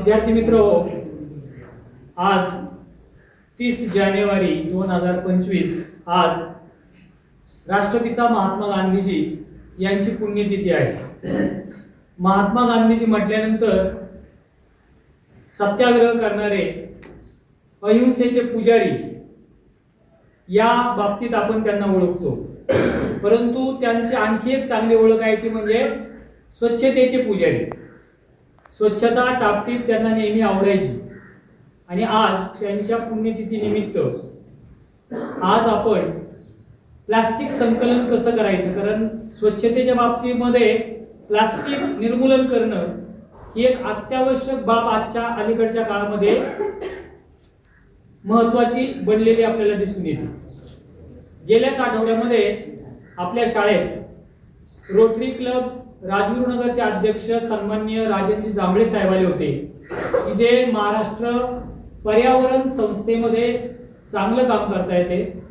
विद्यार्थी मित्र आज तीस जानेवारी दोन हजार पंचवीस आज राष्ट्रपिता महात्मा गांधीजी यांची पुण्यतिथी आहे. महात्मा गांधीजी म्हटल्यानंतर सत्याग्रह करणारे अहिंसेचे पुजारी या बाबतीत आपण त्यांना ओळखतो. परंतु त्यांची आणखी एक चांगली ओळख आहे ती म्हणजे स्वच्छतेचे पुजारी. स्वच्छता टापटीप त्यांना नेहमी आवडायची. आणि आज त्यांच्या पुण्यतिथीनिमित्त आज आपण प्लास्टिक संकलन कसं करायचं? कारण स्वच्छतेच्या बाबतीमध्ये प्लास्टिक निर्मूलन करणं ही एक अत्यावश्यक बाब आजच्या अलीकडच्या काळामध्ये महत्वाची बनलेली आपल्याला दिसून येते. गेल्याच आठवड्यामध्ये आपल्या शाळेत रोटरी क्लब राजगुरुनगरचे अध्यक्ष सन्मान्य राजेंद्र जांभळे साहेब आले होते. की जे महाराष्ट्र पर्यावरण संस्थेमध्ये चांगलं काम करता येते.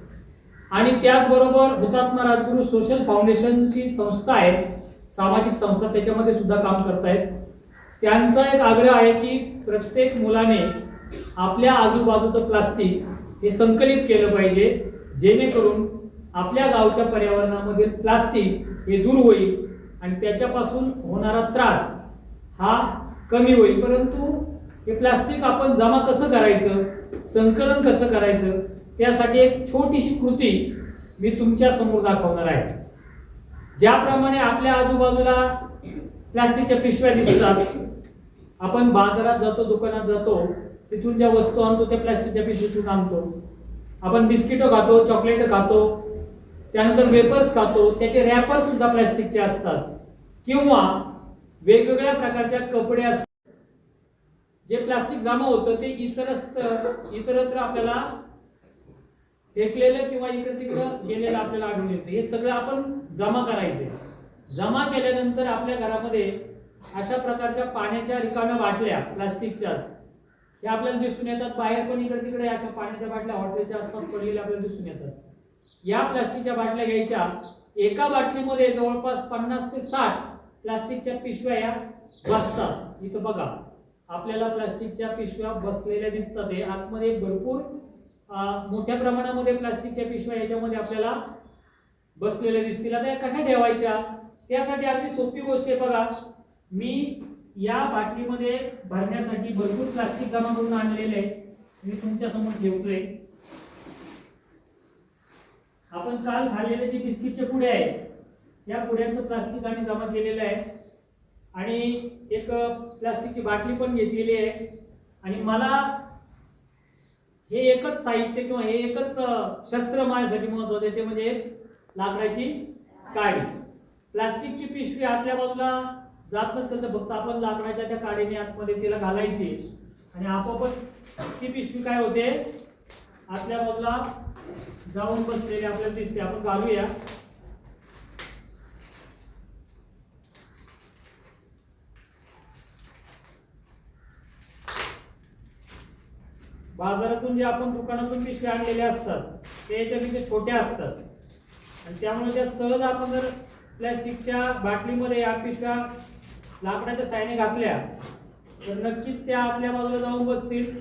आणि त्याचबरोबर हुतात्मा राजगुरू सोशल फाउंडेशनची संस्था आहे. सामाजिक संस्था त्याच्यामध्ये सुद्धा काम करतायत. त्यांचा एक आग्रह आहे की प्रत्येक मुलाने आपल्या आजूबाजूचं प्लास्टिक हे संकलित केलं पाहिजे. जेणेकरून आपल्या गावच्या पर्यावरणामधील प्लास्टिक हे दूर होईल. आणि त्याच्यापासून होणारा त्रास हा कमी होईल. परंतु हे प्लास्टिक आपण जमा कसं करायचं संकलन कसं करायचं त्यासाठी एक छोटीशी कृती मी तुमच्यासमोर दाखवणार आहे. ज्याप्रमाणे आपल्या आजूबाजूला प्लास्टिकच्या पिशव्या दिसतात आपण बाजारात जातो दुकानात जातो तिथून ज्या वस्तू आणतो त्या प्लास्टिकच्या पिशवीतून आणतो. आपण बिस्किटं खातो चॉकलेट खातो त्यानंतर वेपर्स खातो त्याचे रॅपर्स सुद्धा प्लास्टिकचे असतात. किंवा वेगवेगळ्या प्रकारच्या कपडे असतात. जे प्लास्टिक जमा होतं ते इतरस्त इतरत्र आपल्याला फेकलेलं किंवा इकडे तिकडं गेलेलं आपल्याला आढळून येतं. हे सगळं आपण जमा करायचे. जमा केल्यानंतर आपल्या घरामध्ये अशा प्रकारच्या पाण्याच्या रिकाम्या बाटल्या प्लास्टिकच्याच हे आपल्याला दिसून येतात. बाहेर पण इकडे तिकडे अशा पाण्याच्या बाटल्या हॉटेलच्या आसपास पडलेल्या आपल्याला दिसून येतात. या प्लास्टिकच्या बाटल्या घ्यायच्या. एका बाटलीमध्ये जवळपास पन्नास ते साठ प्लास्टिकच्या पिशव्या या बसतात. इथं बघा आपल्याला प्लास्टिकच्या पिशव्या बसलेल्या दिसतात. हे आतमध्ये भरपूर मोठ्या प्रमाणामध्ये प्लास्टिकच्या पिशव्या याच्यामध्ये आपल्याला बसलेल्या दिसतील. आता या कशा ठेवायच्या? त्यासाठी अगदी सोपी गोष्ट आहे बघा. मी या बाटलीमध्ये भरण्यासाठी भरपूर प्लास्टिक जमा करून आणलेले आहे मी तुमच्यासमोर ठेवतो ठेवतोय. आपण काल खाल्लेले जे बिस्किटचे पुढे आहेत या पुड्यांचं प्लास्टिक आम्ही जमा केलेलं आहे. आणि एक प्लास्टिकची बाटली पण घेतलेली आहे. आणि मला हे एकच साहित्य किंवा हे एकच शस्त्र माझ्यासाठी महत्वाचं आहे. ते म्हणजे एक लाकडाची काडी. प्लास्टिकची पिशवी आतल्या बाजूला जात नसेल तर फक्त आपण लाकडाच्या त्या काडीने आतमध्ये तिला घालायची. आणि आपोआपच ती पिशवी काय होते? आतल्या बाजूला जाऊन बसलेली आपल्याला दिसते. आपण घालूया. बाजारातून जे आपण दुकानातून पिशव्या आणलेल्या असतात ते याच्यापेक्षा छोट्या असतात. आणि त्यामुळे त्या सहज आपण जर प्लॅस्टिकच्या बाटलीमध्ये या पिशव्या लाकडाच्या सायने घातल्या तर नक्कीच त्या आतल्या बाजूला जाऊन बसतील.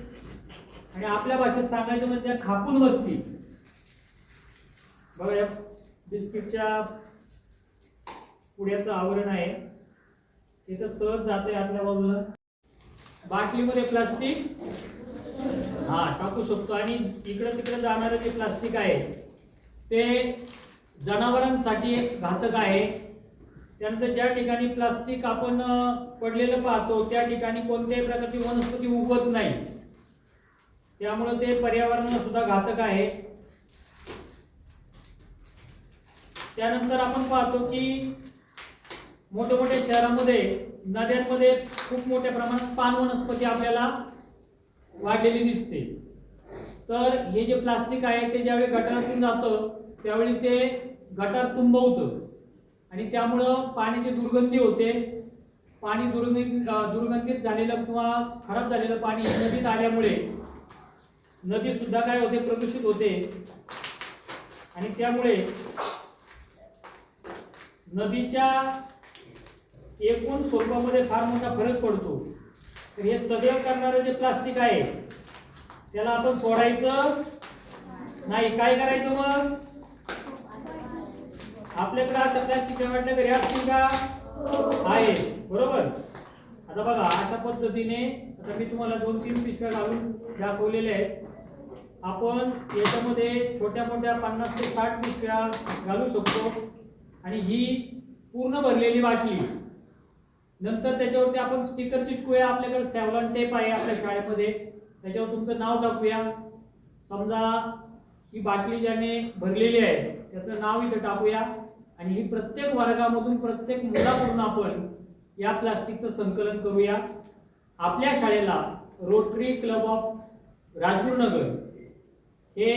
आणि आपल्या भाषेत सांगायचं म्हणजे त्या खापून बसतील. बघा या बिस्किटच्या पुड्याचं आवरण आहे. तिथं सहज जाते आतल्या बाजूला. बाटलीमध्ये प्लास्टिक. हा टाकू शकतो. आणि इकडं तिकडं जाणारं जे प्लास्टिक आहे ते जनावरांसाठी एक घातक आहे. त्यानंतर ज्या ठिकाणी प्लास्टिक आपण पडलेलं पाहतो त्या ठिकाणी कोणत्याही प्रकारची वनस्पती उगवत नाही. त्यामुळे ते पर्यावरणाला सुद्धा घातक आहे. त्यानंतर आपण पाहतो की मोठ्या मोठ्या शहरामध्ये नद्यांमध्ये खूप मोठ्या प्रमाणात पान वनस्पती आपल्याला वाढलेली दिसते. तर हे जे प्लास्टिक आहे ते ज्यावेळी गटारातून जातं त्यावेळी ते गटार तुंबवतं. आणि त्यामुळं पाण्याची दुर्गंधी होते. पाणी दुर्गंधित दुर्गंधित झालेलं किंवा खराब झालेलं पाणी नदीत आल्यामुळे नदीसुद्धा काय होते प्रदूषित होते. आणि त्यामुळे नदीच्या एकूण स्वरूपामध्ये फार मोठा फरक पडतो. तर हे सगळं करणारं जे प्लास्टिक आहे त्याला आपण सोडायचं नाही. काय करायचं मग? आपल्याकडे आता प्लास्टिक वाटलं तरी असतील का? आहे बरोबर? आता बघा अशा पद्धतीने आता मी तुम्हाला दोन तीन पिशव्या घालून दाखवलेल्या आहेत. आपण याच्यामध्ये छोट्या मोठ्या पन्नास ते साठ पिशव्या घालू शकतो. आणि ही पूर्ण भरलेली बाटली. नंतर त्याच्यावरती आपण स्टिकर चिटकूया आपल्याकडे सॅवलॉन टेप आहे आपल्या शाळेमध्ये. त्याच्यावर तुमचं नाव टाकूया. समजा ही बाटली ज्याने भरलेली आहे त्याचं नाव इथं टाकूया. आणि ही प्रत्येक वर्गामधून प्रत्येक मुलाकडून आपण या प्लास्टिकचं संकलन करूया. आपल्या शाळेला रोटरी क्लब ऑफ राजगुरुनगर हे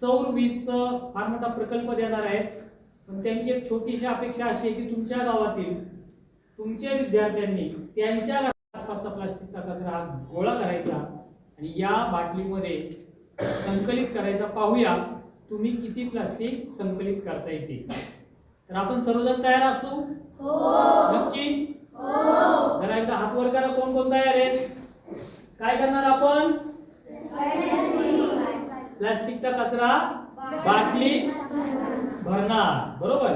सौर वीजचं फार मोठा प्रकल्प देणार आहे पण त्यांची एक छोटीशी अपेक्षा अशी आहे की तुमच्या गावातील तुमच्या विद्यार्थ्यांनी त्यांच्या आसपासचा प्लास्टिकचा कचरा हा गोळा करायचा आणि या बाटलीमध्ये संकलित करायचा पाहूया तुम्ही किती प्लास्टिक संकलित करता येते? तर आपण सर्वजण तयार असू? नक्की? जरा एकदा हात वर करा कोण कोण तयार आहेत? काय करणार आपण? प्लास्टिकचा कचरा बाटली भरणार बरोबर?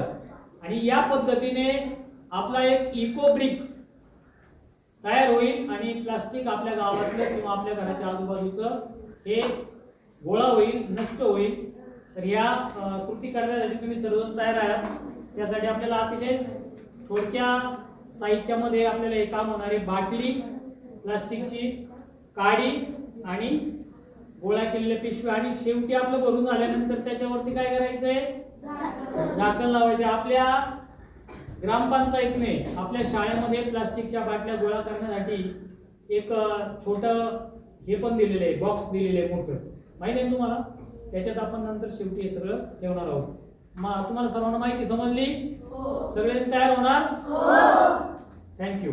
आणि या पद्धतीने आपला एक इको ब्रिक तयार होईल आणि प्लास्टिक आपल्या गावातलं किंवा आपल्या घराच्या आजूबाजूचं हे गोळा होईल नष्ट होईल. तर या कृती करण्यासाठी तुम्ही सर्वजण तयार आहात. त्यासाठी आपल्याला अतिशय थोडक्या साहित्यामध्ये आपल्याला हे काम होणार आहे. बाटली प्लास्टिकची काडी आणि गोळा केलेल्या पिशव्या आणि शेवटी आपलं भरून झाल्यानंतर त्याच्यावरती काय करायचंय? झाकण लावायचे आपल्या ग्रामपंचायतने आपल्या शाळेमध्ये प्लास्टिकच्या बाटल्या गोळा करण्यासाठी एक छोट हे पण दिलेलं आहे बॉक्स दिलेलं आहे मोठं. माहिती आहे तुम्हाला? त्याच्यात आपण नंतर शेवटी हे सगळं ठेवणार आहोत. मा तुम्हाला सर्वांना माहिती समजली? सगळे तयार होणार? थँक्यू